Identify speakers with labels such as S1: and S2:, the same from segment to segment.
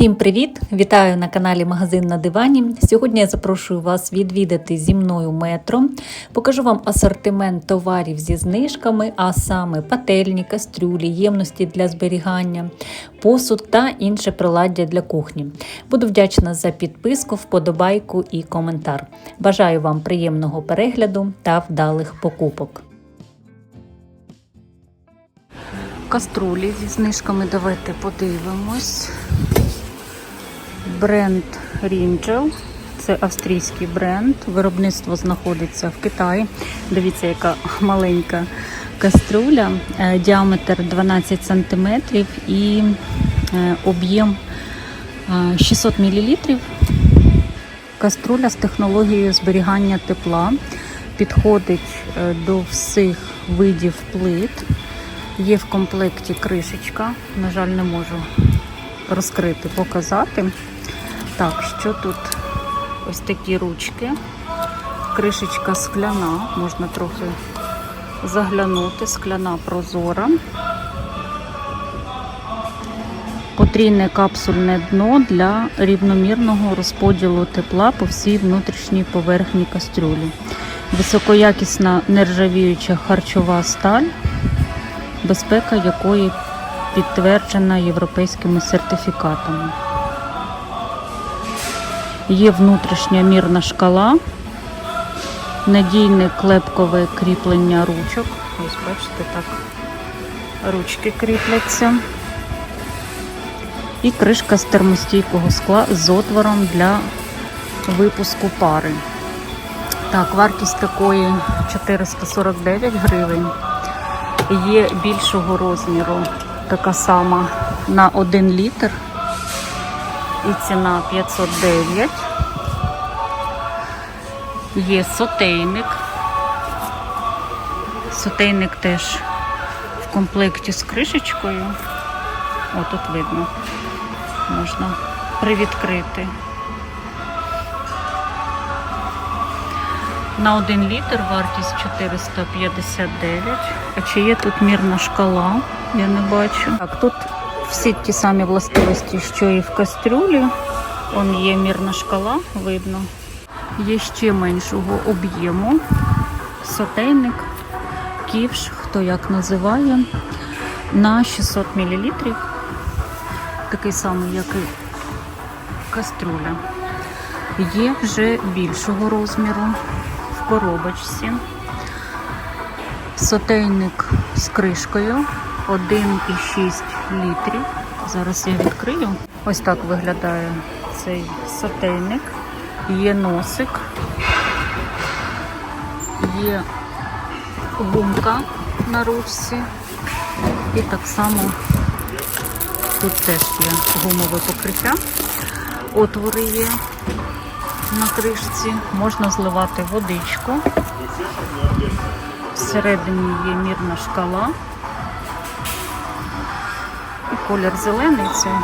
S1: Всім привіт! Вітаю на каналі Магазин на дивані. Сьогодні я запрошую вас відвідати зі мною метро. Покажу вам асортимент товарів зі знижками, а саме пательні, кастрюлі, ємності для зберігання, посуд та інше приладдя для кухні. Буду вдячна за підписку, вподобайку і коментар. Бажаю вам приємного перегляду та вдалих покупок. Каструлі зі знижками давайте подивимось. Бренд Ringel. Це австрійський бренд. Виробництво знаходиться в Китаї. Дивіться, яка маленька каструля. Е, Діаметр 12 см і е, об'єм е, 600 мл. Каструля з технологією зберігання тепла. Підходить е, до всіх видів плит. Є в комплекті кришечка. На жаль, не можу розкрити, показати. Так, що тут? Ось такі ручки. Кришечка скляна, можна трохи заглянути, скляна прозора. Потрійне капсульне дно для рівномірного розподілу тепла по всій внутрішній поверхні кастрюлі. Високоякісна нержавіюча харчова сталь, безпека якої підтверджена європейськими сертифікатами. Є внутрішня мірна шкала, надійне клепкове кріплення ручок. Ось бачите, так ручки кріпляться. І кришка з термостійкого скла з отвором для випуску пари. Так, вартість такої 449 гривень. Є більшого розміру, така сама на 1 літр. І ціна 509. Є сотейник. Сотейник теж в комплекті з кришечкою. О, тут видно. Можна привідкрити. На 1 літр вартість 459. А чи є тут мірна шкала? Я не бачу. Так, тут всі ті самі властивості, що і в кастрюлі. Он є мірна шкала, видно. Є ще меншого об'єму. Сотейник, ківш, хто як називає, на 600 мл. Такий самий, як і каструля. Є вже більшого розміру в коробочці. Сотейник з кришкою 1,6 літрів. Зараз я відкрию. Ось так виглядає цей сотейник. Є носик, є гумка на ручці. І так само тут теж є гумове покриття. Отвори є на кришці, можна зливати водичку. Всередині є мірна шкала. Колір зелений це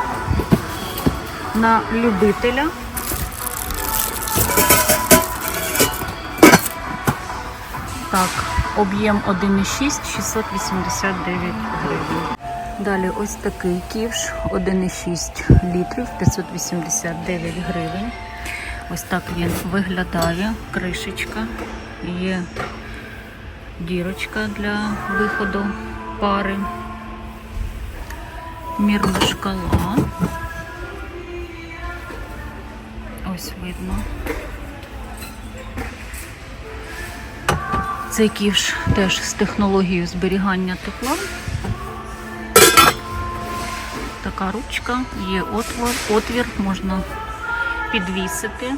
S1: на любителя. Так, об'єм 1,6 689 гривень. Далі ось такий ківш 1,6 літрів 589 гривень. Ось так він виглядає. Кришечка. Є дірочка для виходу пари. Мірна шкала. Ось видно. Цей ківш теж з технологією зберігання тепла. Така ручка, є отвор, отвір, можна підвісити.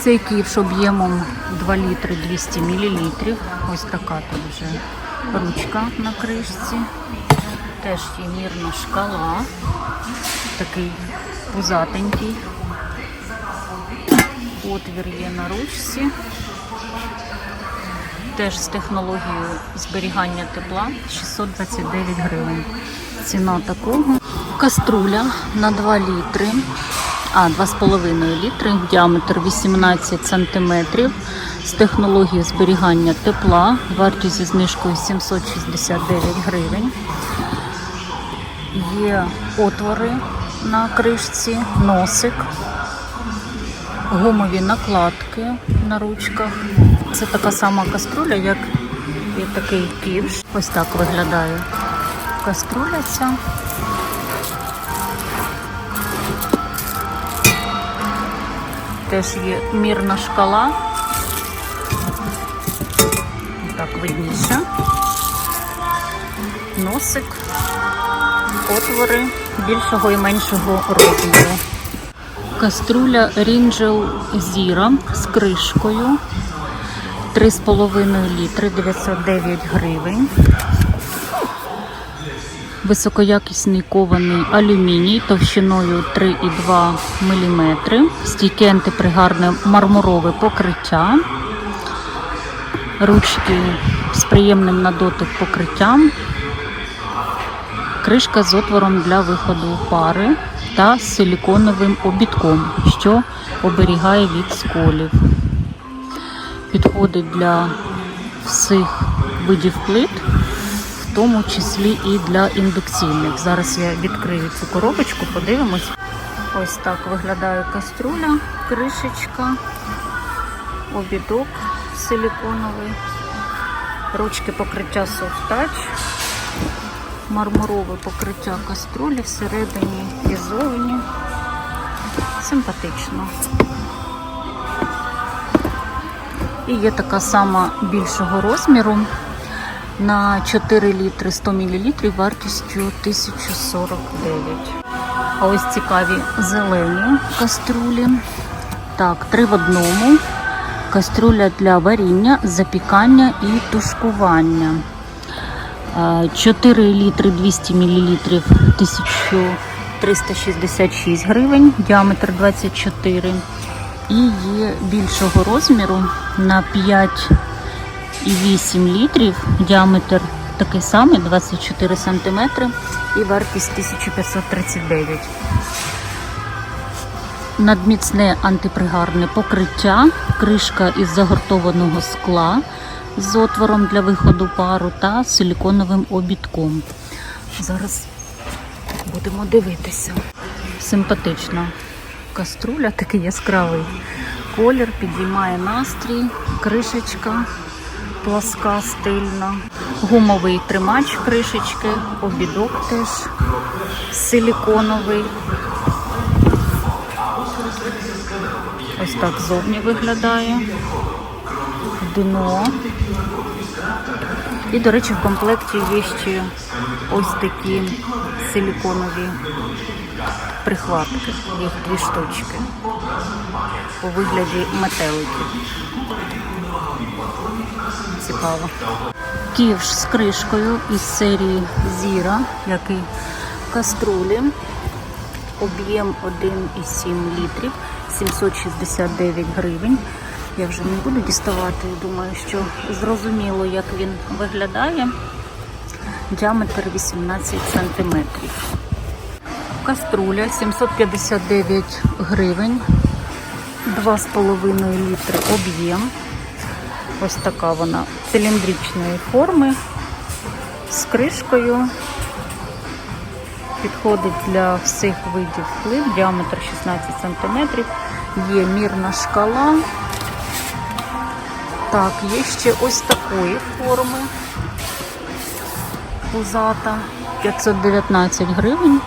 S1: Цей ківш об'ємом 2 літри 200 мл. Ось така тут вже ручка на кришці. Теж є мірна шкала. Такий пузатенький. Отвір є на ручці. Теж з технологією зберігання тепла 629 гривень. Ціна такого. Каструля на 2 літри, а 2,5 літри, діаметр 18 см з технологією зберігання тепла, вартість зі знижкою 769 гривень. Є отвори на кришці, носик, гумові накладки на ручках. Це така сама каструля, як і такий ківш. Ось так виглядає каструля ця. Теж є мірна шкала. Так, видніше. Носик, отвори більшого і меншого розміру. Каструля Рінджел Зіра з кришкою. 3,5 літри 909 гривень. Високоякісний кований алюміній товщиною 3,2 мм. Стійке антипригарне мармурове покриття. Ручки з приємним на дотик покриттям. Кришка з отвором для виходу пари та з силіконовим обідком, що оберігає від сколів. Підходить для всіх видів плит, в тому числі і для індукційних. Зараз я відкрию цю коробочку, подивимось. Ось так виглядає каструля, кришечка, обідок силіконовий, ручки покриття Touch, мармурове покриття каструлі всередині і зовні. Симпатично. І є така сама більшого розміру на 4 літри 100 мл вартістю 1049. А ось цікаві зелені каструлі. Так, три в одному. Каструля для варіння, запікання і тушкування. Е, 4 літри 200 мл 1366 гривень, діаметр 24 і є більшого розміру на 5,8 літрів, діаметр такий самий 24 см і вартість 1539. Надміцне антипригарне покриття, кришка із загортованого скла з отвором для виходу пару та силіконовим обідком. Зараз будемо дивитися. Симпатична каструля, такий яскравий колір, підіймає настрій, кришечка пласка, стильна, гумовий тримач кришечки, обідок теж силіконовий. Ось так зовні виглядає. Дно. І, до речі, в комплекті є ще ось такі силіконові прихватки. Їх дві штучки у вигляді метеликів. Цікаво. Ківш з кришкою із серії Зіра, який в каструлі. Об'єм 1,7 літрів, 769 гривень. Я вже не буду діставати, думаю, що зрозуміло, як він виглядає. Діаметр 18 сантиметрів. Каструля 759 гривень, 2,5 літри об'єм. Ось така вона циліндричної форми з кришкою. Підходить для всіх видів плит, діаметр 16 см. Є мірна шкала. Так, є ще ось такої форми. Пузата 519 гривень,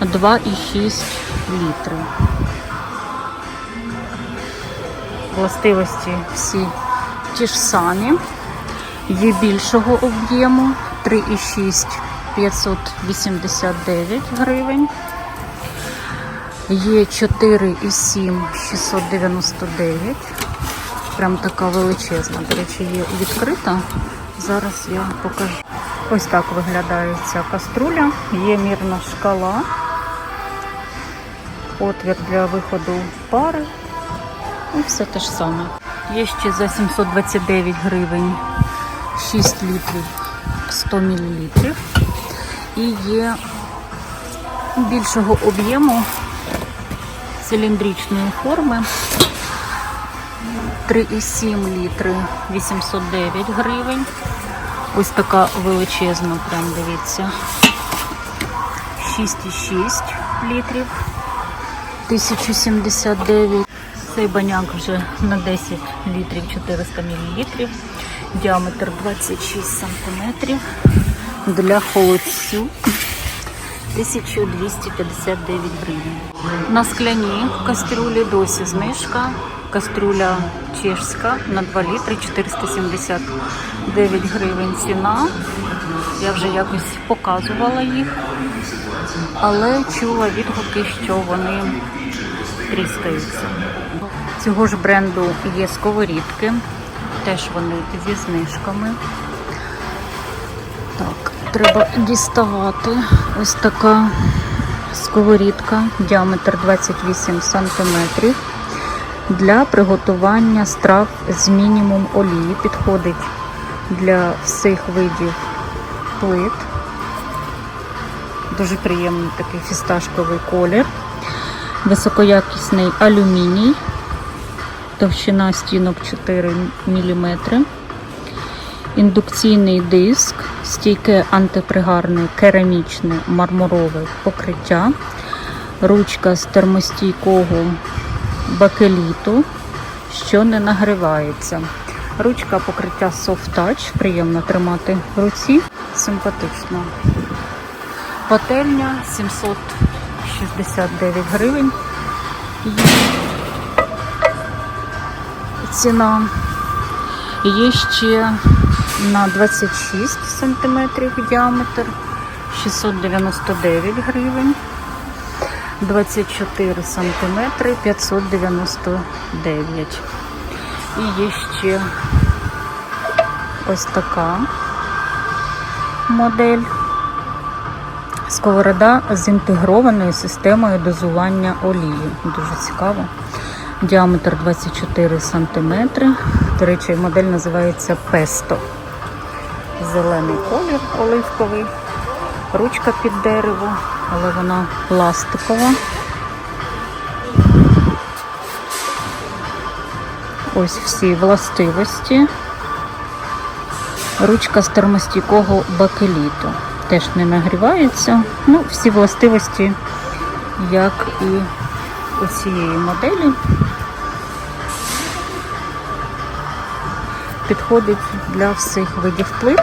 S1: 2,6 літри. Властивості всі ті ж самі. Є більшого об'єму 3,6 589 гривень. Є 4,7 699. Прям така величезна. До речі, є відкрита. Зараз я покажу. Ось так виглядає ця каструля. Є мірна шкала. Отвір для виходу пари. І все те ж саме. Є ще за 729 гривень 6 літрів 100 мл. І є більшого об'єму циліндричної форми 3,7 літри 809 гривень. Ось така величезна, прям дивіться. 6,6 літрів 1079. Цей баняк вже на 10 літрів 400 мл. Діаметр 26 сантиметрів. Для холодцю 1259 гривень. На скляній кастрюлі досі знижка. Кастрюля чешська на 2 літри 479 гривень ціна. Я вже якось показувала їх, але чула відгуки, що вони тріскаються. Цього ж бренду є сковорідки, теж вони зі знижками. Треба діставати. Ось така сковорідка, діаметр 28 см. Для приготування страв з мінімум олії. Підходить для всіх видів плит. Дуже приємний такий фісташковий колір. Високоякісний алюміній. Товщина стінок 4 мм. Індукційний диск, стійке антипригарне керамічне мармурове покриття, ручка з термостійкого бакеліту, що не нагрівається. Ручка покриття Soft Touch, приємно тримати в руці, симпатично. Пательня 769 гривень. Ціна. Є ще на 26 см діаметр 699 гривень. 24 см 599. І є ще ось така модель. Сковорода з інтегрованою системою дозування олії. Дуже цікаво. Діаметр 24 см. До речі, модель називається Песто. Зелений колір оливковий, ручка під дерево, але вона пластикова. Ось всі властивості. Ручка з термостійкого бакеліту. Теж не нагрівається. Ну, всі властивості, як і у цієї моделі. Підходить для всіх видів плит.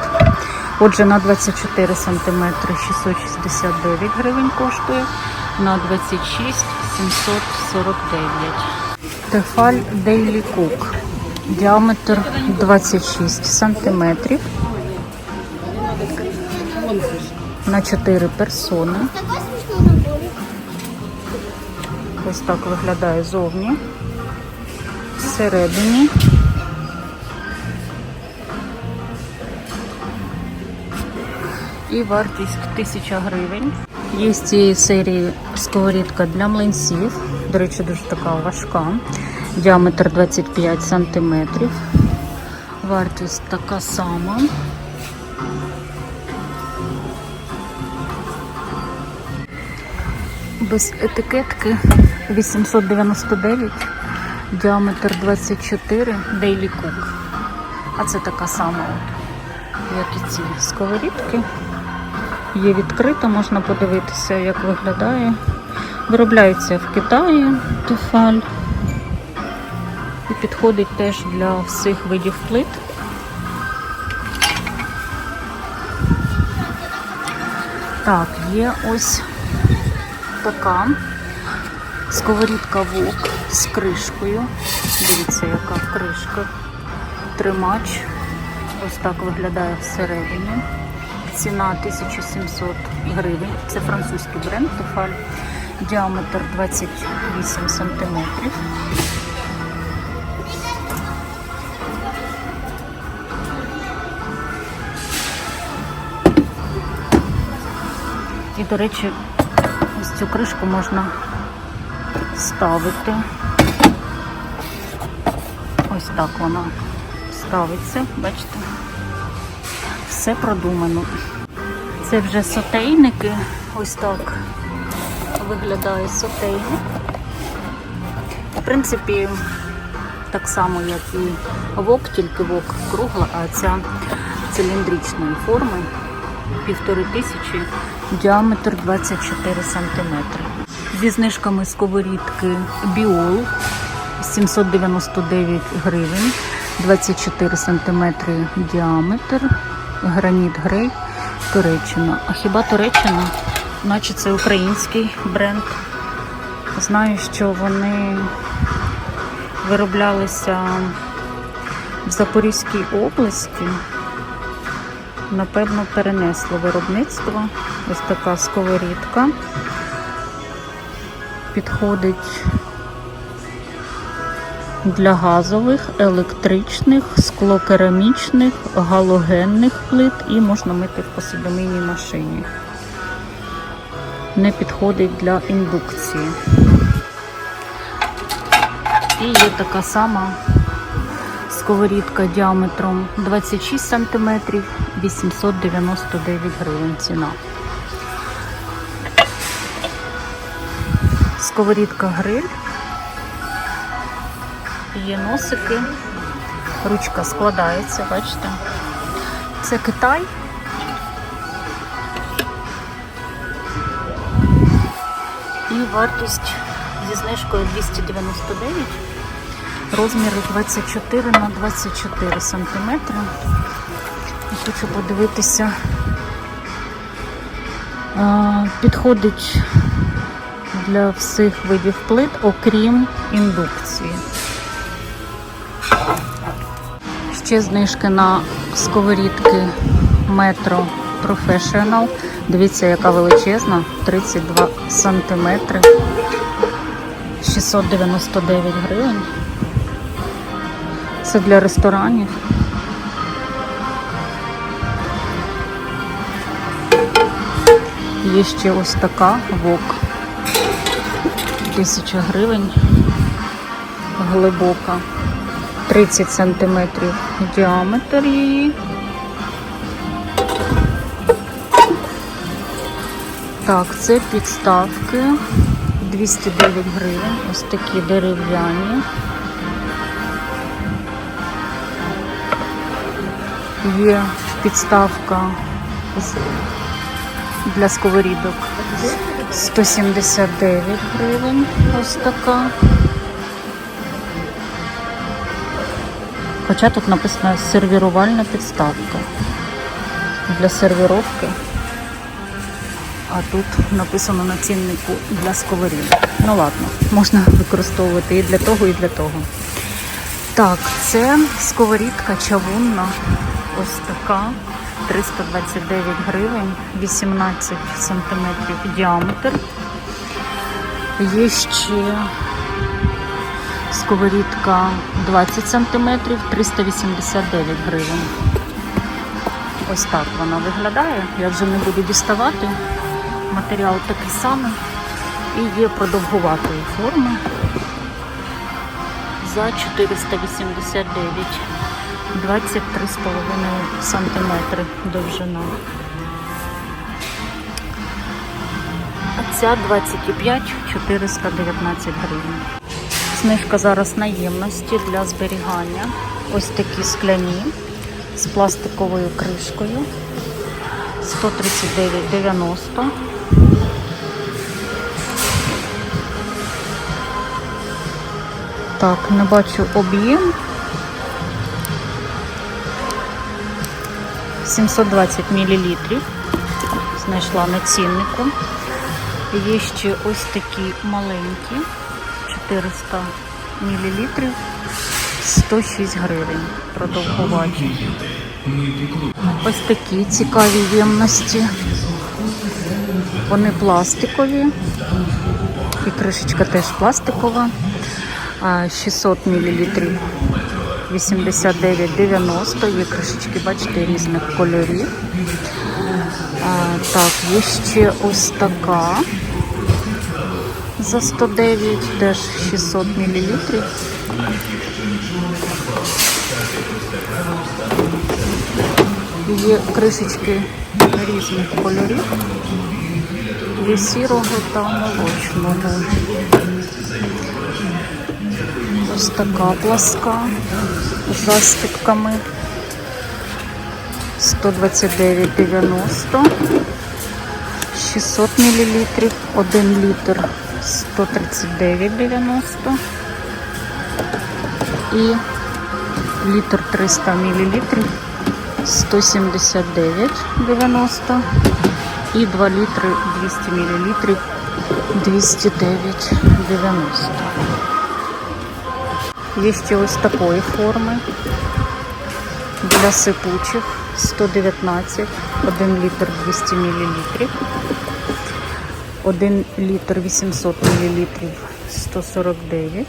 S1: Отже, на 24 см 669 гривень коштує, на 26 749. Тефаль Daily Cook. Діаметр 26 см. На 4 персони. Ось так виглядає зовні. Всередині. І вартість 1000 гривень. Є з цієї серії сковорідка для млинців. До речі, дуже така важка. Діаметр 25 см. Вартість така сама. Без етикетки 899, діаметр 24, Daily Cook. А це така сама, як і ці сковорідки. Є відкрита, можна подивитися, як виглядає. Виробляється в Китаї тефаль. І підходить теж для всіх видів плит. Так, є ось така сковорідка вок з кришкою. Дивіться, яка кришка. Тримач. Ось так виглядає всередині. Ціна 1700 гривень. Це французький бренд Тефаль. Діаметр 28 сантиметрів. І, до речі, ось цю кришку можна ставити. Ось так вона ставиться, бачите? Все продумано. Це вже сотейники. Ось так виглядає сотейник. В принципі, так само, як і вок, тільки вок кругла, а ця циліндричної форми. Півтори тисячі, діаметр 24 сантиметри. Зі знижками сковорідки Біол 799 гривень, 24 см діаметр, граніт грей, Туреччина. А хіба Туреччина? Наче це український бренд. Знаю, що вони вироблялися в Запорізькій області. Напевно, перенесло виробництво. Ось така сковорідка. Підходить для газових, електричних, склокерамічних, галогенних плит і можна мити в посудомийній машині. Не підходить для індукції. І є така сама сковорідка діаметром 26 см, 899 гривень ціна. Сковорідка гриль. Є носики. Ручка складається, бачите? Це Китай. І вартість зі знижкою 299. Розміри 24 на 24 сантиметри. І Хочу подивитися. Підходить для всіх видів плит, окрім індукції. Ще знижки на сковорідки Metro Professional. Дивіться, яка величезна, 32 сантиметри, 699 гривень. Це для ресторанів. Є ще ось така вок. Тисяча гривень глибока. 30 сантиметрів діаметр її. Так, це підставки 209 гривень. Ось такі дерев'яні. Є підставка для сковорідок 179 гривень. Ось така. Хоча тут написано сервірувальна підставка для сервіровки. А тут написано на ціннику для сковорідок. Ну ладно, можна використовувати і для того, і для того. Так, це сковорідка чавунна. Ось така. 329 гривень, 18 сантиметрів діаметр. Є ще сковорідка 20 сантиметрів, 389 гривень. Ось так вона виглядає. Я вже не буду діставати. Матеріал такий самий. І є продовгуватої форми за 489 23,5 сантиметри довжина. А ця 25 419 гривень. Знижка зараз наємності для зберігання. Ось такі скляні з пластиковою кришкою. 139,90. Так, не бачу об'єм. 720 мл. Знайшла на ціннику. Є ще ось такі маленькі, 400 мл, 106 гривень. Продовгуваті. Ось такі цікаві ємності. Вони пластикові. І кришечка теж пластикова. 600 мл 89,90. Є кришечки, бачите, різних кольорів. Так, є ще ось така за 109, теж 600 мл. Є кришечки різних кольорів. Є сірого та молочного. Ось така пласка з застіпками. 129,90. 600 мл, 1 літр 139,90 і літр 300 мл 179,90 і 2 літри 200 мл 209,90. Є ще ось такої форми для сипучих 119, 1 літр 200 мл, 1 літр 800 мл 149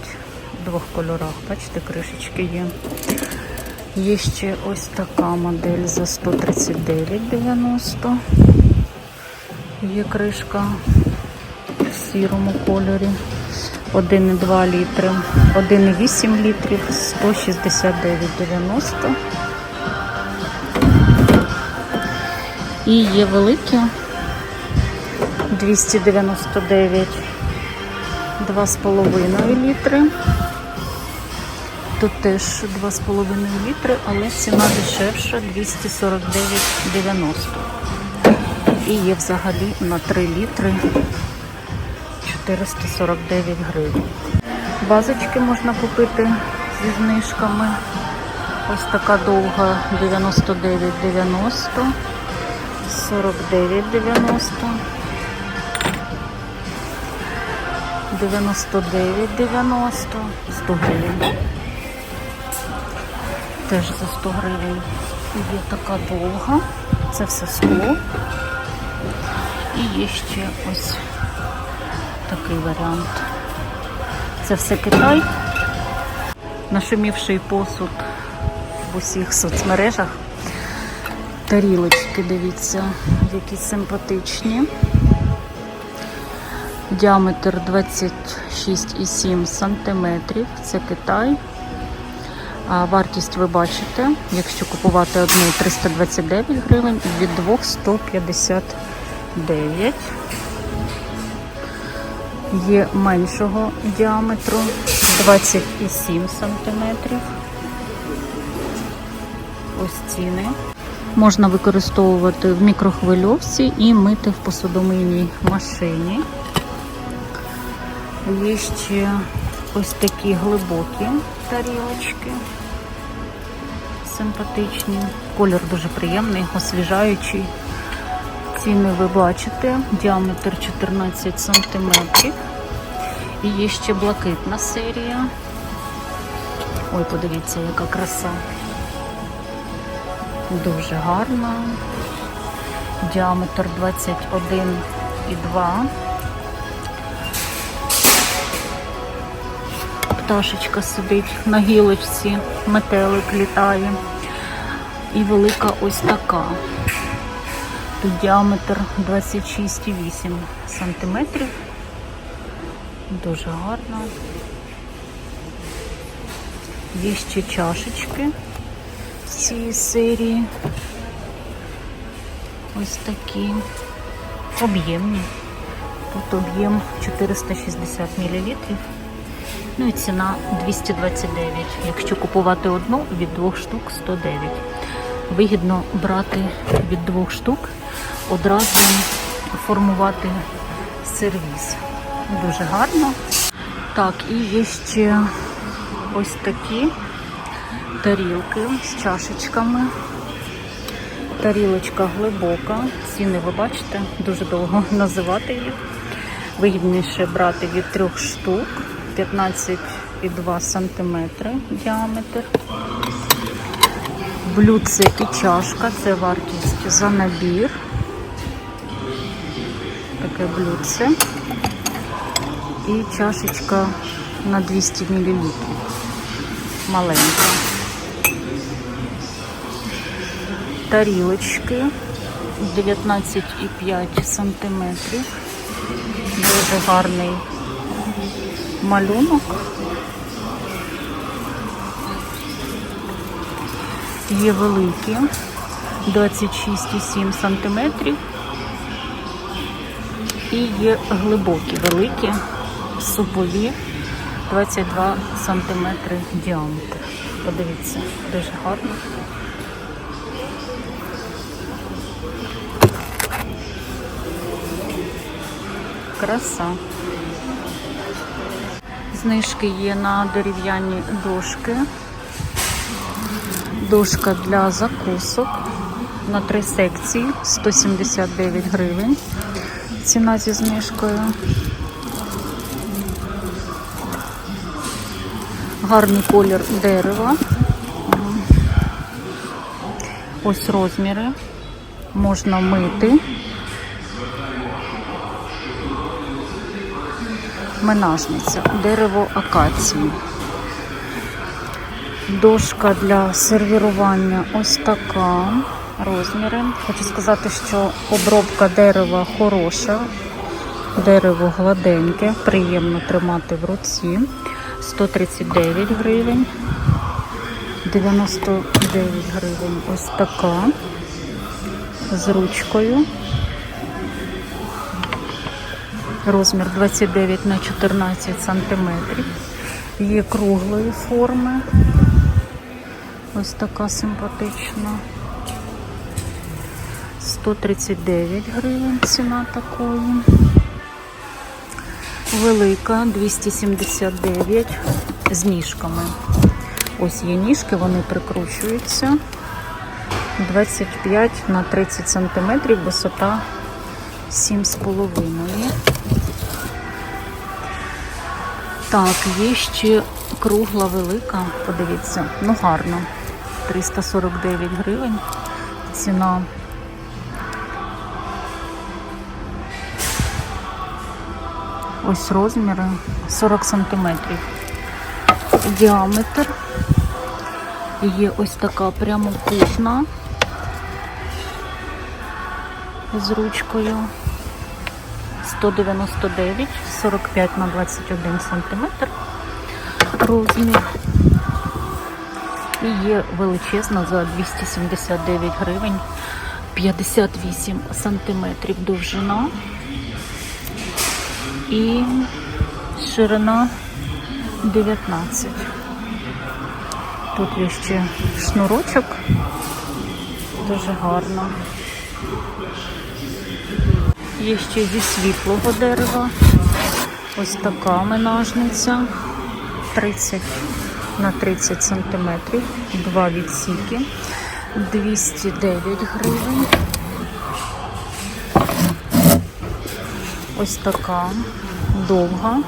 S1: в двох кольорах, бачите, кришечки є. Є ще ось така модель за 139,90. Є кришка в сірому кольорі. 1,2 літри, 1,8 літрів, 169,90. І є великі 299, 2,5 літри. Тут теж 2,5 літри, але ціна дешевша 249,90. І є взагалі на 3 літри 449 гривень. Базочки можна купити зі знижками. Ось така довга 99,90, 49,90, 99,90, 100 гривень. Теж за 100 гривень. Є така довга. Це все скло. І є ще ось такий варіант. Це все Китай. Нашумівший посуд в усіх соцмережах. Тарілочки, дивіться, які симпатичні. Діаметр 26,7 см. Це Китай. Вартість ви бачите, якщо купувати одну 329 гривень, від двох 159. Є меншого діаметру 27 см. Ось ціни. Можна використовувати в мікрохвильовці і мити в посудомийній машині. Є ще ось такі глибокі тарілочки. Симпатичні. Колір дуже приємний, освіжаючий. Ціни ви бачите, діаметр 14 см. І є ще блакитна серія. Ой, подивіться, яка краса. Дуже гарна. Діаметр 21,2. Пташечка сидить на гілочці, метелик літає. І велика ось така. Тут діаметр 26,8 сантиметрів. Дуже гарно. Є ще чашечки з цієї серії. Ось такі об'ємні. Тут об'єм 460 мл. Ну і ціна 229. Якщо купувати одну, від двох штук 109. Вигідно брати від двох штук, одразу формувати сервіс. Дуже гарно. Так, і є ще ось такі тарілки з чашечками. Тарілочка глибока. Ціни ви бачите, дуже довго називати їх. Вигідніше брати від трьох штук, 15,2 см діаметр. Блюдце і чашка, це вартість за набір. Таке блюдце. І чашечка на 200 мл. Маленька. Тарілочки 19,5 см. Дуже гарний малюнок. Є великі 26,7 см. І є глибокі, великі, супові 22 см діаметр. Подивіться, дуже гарно. Краса. Знижки є на дерев'яні дошки. Дошка для закусок на три секції 179 гривень. Ціна зі знижкою. Гарний колір дерева. Ось розміри. Можна мити. Менажниця. Дерево акації. Дошка для сервірування ось така. Розміри. Хочу сказати, що обробка дерева хороша. Дерево гладеньке, приємно тримати в руці. 139 гривень. 99 гривень ось така. З ручкою. Розмір 29 на 14 сантиметрів. Є круглої форми. Ось така симпатична. 139 гривень ціна такої. Велика 279 з ніжками. Ось є ніжки, вони прикручуються. 25 на 30 сантиметрів, висота 7,5. Так, є ще кругла велика, подивіться, ну гарно. 349 гривень. Ціна. Ось розміри 40 сантиметрів. Діаметр. Є ось така прямокутна з ручкою. 199, 45 на 21 сантиметр розмір. І є величезна за 279 гривень, 58 сантиметрів довжина і ширина 19. Тут є ще шнурочок, дуже гарно. Є ще зі світлого дерева. Ось така менажниця. 30 на 30 сантиметрів. Два відсіки. 209 гривень. Ось така довга.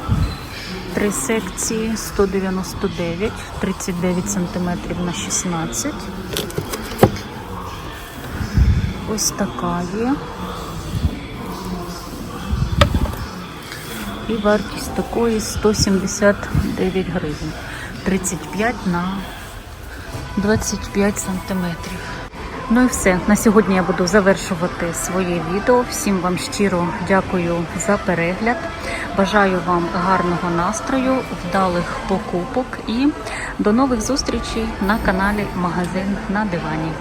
S1: Три секції 199, 39 сантиметрів на 16. Ось така є. І вартість такої 179 гривень. 35 на 25 сантиметрів. Ну і все. На сьогодні я буду завершувати своє відео. Всім вам щиро дякую за перегляд. Бажаю вам гарного настрою, вдалих покупок і до нових зустрічей на каналі Магазин на дивані.